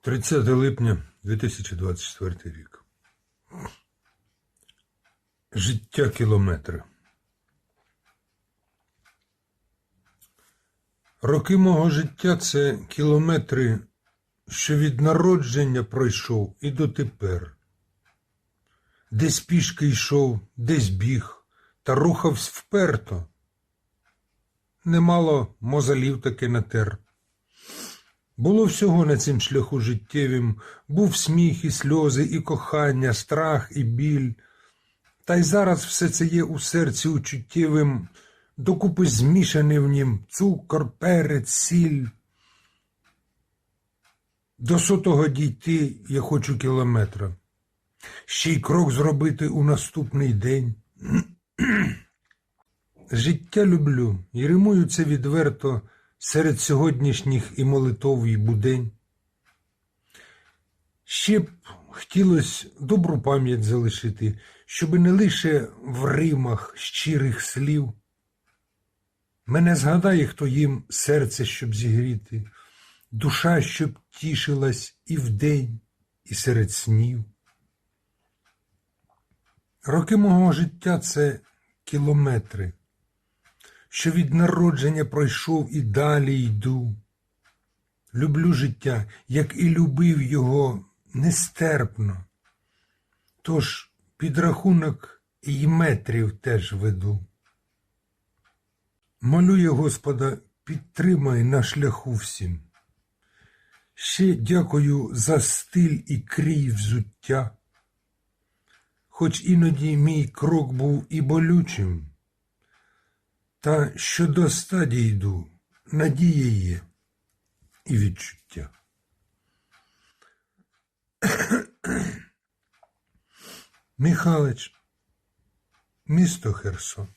30 липня 2024 рік. Життя кілометри. Роки мого життя це кілометри, що від народження пройшов і дотепер. Десь пішки йшов, десь біг, та рухавсь вперто. Немало мозолів таки натер. Було всього на цім шляху життєвім, був сміх і сльози, і кохання, страх і біль. Та й зараз все це є у серці учуттєвим, докупи змішаний в нім цукор, перець, сіль. До сотого дійти я хочу кілометра. Ще й крок зробити у наступний день. Життя люблю і римую це відверто серед сьогоднішніх і молитов і будень. Ще б хотілося добру пам'ять залишити, щоби не лише в римах щирих слів. Мене згадає, хто їм серце, щоб зігріти, душа, щоб тішилась і вдень, і серед снів. Роки мого життя це кілометри, що від народження пройшов і далі йду. Люблю життя, як і любив його нестерпно. Тож підрахунок і метрів теж веду. Молю Господа, підтримай на шляху всім. Ще дякую за стиль і крій взуття. Хоч іноді мій крок був і болючим, та що до стадії йду, надія є і відчуття. Михалич, місто Херсон.